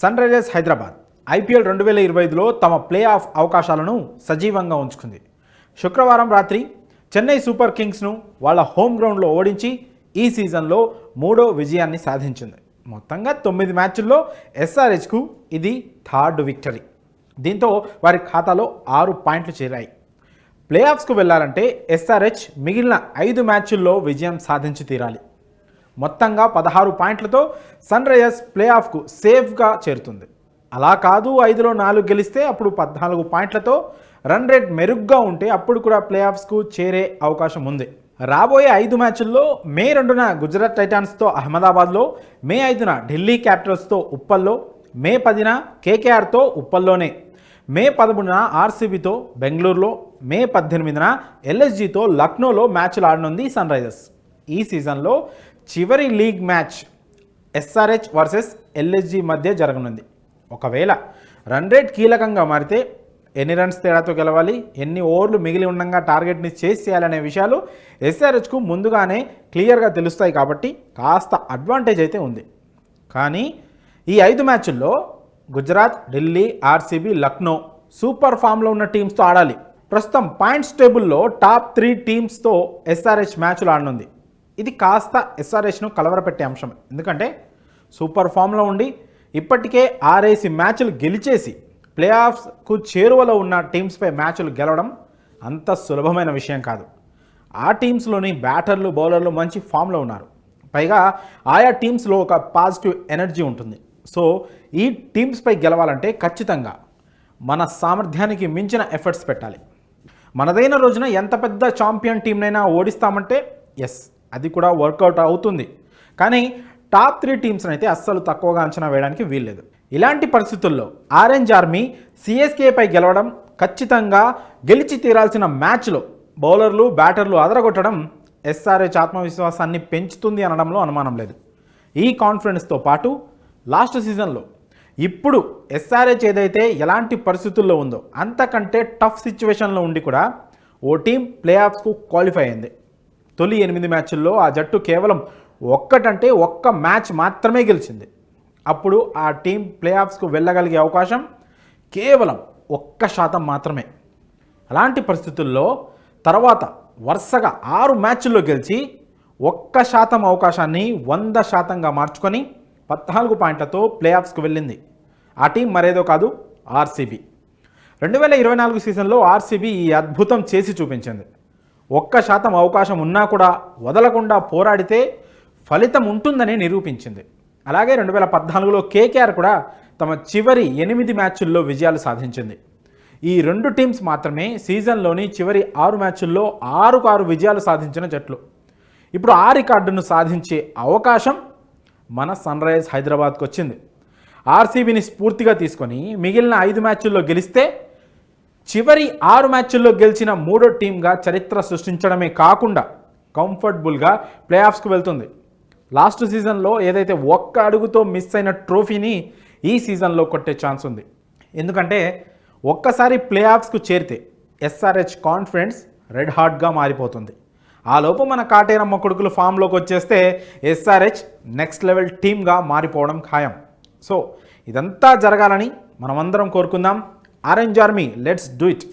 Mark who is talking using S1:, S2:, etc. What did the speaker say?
S1: Sun Risers Hyderabad IPL రెండు వేల ఇరవై ఐదులో తమ ప్లే ఆఫ్ అవకాశాలను సజీవంగా ఉంచుకుంది. శుక్రవారం రాత్రి చెన్నై సూపర్ కింగ్స్ను వాళ్ళ హోమ్ గ్రౌండ్లో ఓడించి ఈ సీజన్లో మూడో విజయాన్ని సాధించింది. మొత్తంగా తొమ్మిది మ్యాచ్ల్లో ఎస్ఆర్హెచ్కు ఇది థర్డ్ విక్టరీ. దీంతో వారి ఖాతాలో ఆరు పాయింట్లు చేరాయి. ప్లే ఆఫ్స్కు వెళ్ళాలంటే ఎస్ఆర్హెచ్ మిగిలిన ఐదు మ్యాచ్ల్లో విజయం సాధించి తీరాలి. మొత్తంగా పదహారు పాయింట్లతో సన్ రైజర్స్ ప్లే ఆఫ్కు సేఫ్గా చేరుతుంది. అలా కాదు ఐదులో నాలుగు గెలిస్తే అప్పుడు పద్నాలుగు పాయింట్లతో రన్ రేట్ మెరుగ్గా ఉంటే అప్పుడు కూడా ప్లే ఆఫ్స్కు చేరే అవకాశం ఉంది. రాబోయే ఐదు మ్యాచ్ల్లో మే రెండున గుజరాత్ టైటాన్స్తో అహ్మదాబాద్లో మే ఐదున ఢిల్లీ క్యాపిటల్స్తో ఉప్పల్లో మే పదిన కేకేఆర్తో ఉప్పల్లోనే మే పదమూడున ఆర్సీబీతో బెంగళూరులో మే పద్దెనిమిదిన ఎల్ఎస్జీతో లక్నోలో మ్యాచ్లు ఆడనుంది సన్ రైజర్స్. ఈ సీజన్లో చివరి league match SRH versus LSG మధ్య జరగనుంది. ఒకవేళ రన్ రేట్ కీలకంగా మారితే ఎన్ని రన్స్ తేడాతో గెలవాలి ఎన్ని ఓవర్లు మిగిలి ఉండగా టార్గెట్ని చేసి చేయాలనే విషయాలు ఎస్ఆర్హెచ్కు ముందుగానే క్లియర్గా తెలుస్తాయి కాబట్టి కాస్త అడ్వాంటేజ్ అయితే ఉంది. కానీ ఈ ఐదు మ్యాచ్ల్లో గుజరాత్ ఢిల్లీ ఆర్సీబీ లక్నో సూపర్ ఫామ్లో ఉన్న టీమ్స్తో ఆడాలి. ప్రస్తుతం పాయింట్స్ టేబుల్లో టాప్ త్రీ టీమ్స్తో ఎస్ఆర్హెచ్ మ్యాచ్లు ఆడనుంది. ఇది కాస్త ఎస్ఆర్ఎస్ను కలవరపెట్టే అంశం. ఎందుకంటే సూపర్ ఫామ్లో ఉండి ఇప్పటికే ఆర్ఐసి మ్యాచ్లు గెలిచేసి ప్లే ఆఫ్స్కు చేరువలో ఉన్న టీమ్స్పై మ్యాచ్లు గెలవడం అంత సులభమైన విషయం కాదు. ఆ టీమ్స్లోని బ్యాటర్లు బౌలర్లు మంచి ఫామ్లో ఉన్నారు. పైగా ఆయా టీమ్స్లో ఒక పాజిటివ్ ఎనర్జీ ఉంటుంది. సో ఈ టీమ్స్పై గెలవాలంటే ఖచ్చితంగా మన సామర్థ్యానికి మించిన ఎఫర్ట్స్ పెట్టాలి. మనదైన రోజున ఎంత పెద్ద ఛాంపియన్ టీంనైనా ఓడిస్తామంటే ఎస్ అది కూడా వర్కౌట్ అవుతుంది. కానీ టాప్ త్రీ టీమ్స్ని అయితే అస్సలు తక్కువగా అంచనా వేయడానికి వీల్లేదు. ఇలాంటి పరిస్థితుల్లో ఆరెంజ్ ఆర్మీ సిఎస్కేపై గెలవడం ఖచ్చితంగా గెలిచి తీరాల్సిన మ్యాచ్లో బౌలర్లు బ్యాటర్లు అదరగొట్టడం ఎస్ఆర్హెచ్ ఆత్మవిశ్వాసాన్ని పెంచుతుంది అనడంలో అనుమానం లేదు. ఈ కాన్ఫిడెన్స్తో పాటు లాస్ట్ సీజన్లో ఇప్పుడు ఎస్ఆర్హెచ్ ఏదైతే ఎలాంటి పరిస్థితుల్లో ఉందో అంతకంటే టఫ్ సిచ్యువేషన్లో ఉండి కూడా ఓ టీం ప్లే ఆఫ్స్కు క్వాలిఫై అయింది. తొలి ఎనిమిది మ్యాచ్ల్లో ఆ జట్టు కేవలం ఒక్కటంటే ఒక్క మ్యాచ్ మాత్రమే గెలిచింది. అప్పుడు ఆ టీం ప్లే ఆఫ్స్కు వెళ్ళగలిగే అవకాశం కేవలం ఒక్క శాతం మాత్రమే. అలాంటి పరిస్థితుల్లో తర్వాత వరుసగా ఆరు మ్యాచ్ల్లో గెలిచి ఒక్క శాతం అవకాశాన్ని వంద శాతంగా మార్చుకొని పద్నాలుగు పాయింట్లతో ప్లే ఆఫ్స్కు వెళ్ళింది. ఆ టీం మరేదో కాదు ఆర్సీబీ. రెండు వేల ఇరవై నాలుగు సీజన్లో ఆర్సీబీ ఈ అద్భుతం చేసి చూపించింది. ఒక్క శాతం అవకాశం ఉన్నా కూడా వదలకుండా పోరాడితే ఫలితం ఉంటుందని నిరూపించింది. అలాగే రెండు వేల పద్నాలుగులో కేకేఆర్ కూడా తమ చివరి ఎనిమిది మ్యాచ్ల్లో విజయాలు సాధించింది. ఈ రెండు టీమ్స్ మాత్రమే సీజన్లోని చివరి ఆరు మ్యాచ్ల్లో ఆరుకు ఆరు విజయాలు సాధించిన జట్లు. ఇప్పుడు ఆ రికార్డును సాధించే అవకాశం మన సన్ రైజ్ హైదరాబాద్కు వచ్చింది. ఆర్సీబీని స్ఫూర్తిగా తీసుకొని మిగిలిన ఐదు మ్యాచ్ల్లో గెలిస్తే చివరి ఆరు మ్యాచ్ల్లో గెలిచిన మూడో టీంగా చరిత్ర సృష్టించడమే కాకుండా కంఫర్టబుల్గా ప్లే ఆఫ్స్కు వెళ్తుంది. లాస్ట్ సీజన్లో ఏదైతే ఒక్క అడుగుతో మిస్ అయిన ట్రోఫీని ఈ సీజన్లో కొట్టే ఛాన్స్ ఉంది. ఎందుకంటే ఒక్కసారి ప్లే ఆఫ్స్కు చేరితే ఎస్ఆర్హెచ్ కాన్ఫిడెన్స్ రెడ్ హార్ట్గా మారిపోతుంది. ఆ లోపు మన కాటేరమ్మ కొడుకులు ఫామ్లోకి వచ్చేస్తే ఎస్ఆర్హెచ్ నెక్స్ట్ లెవెల్ టీమ్గా మారిపోవడం ఖాయం. సో ఇదంతా జరగాలని మనమందరం కోరుకుందాం. Orange army let's do it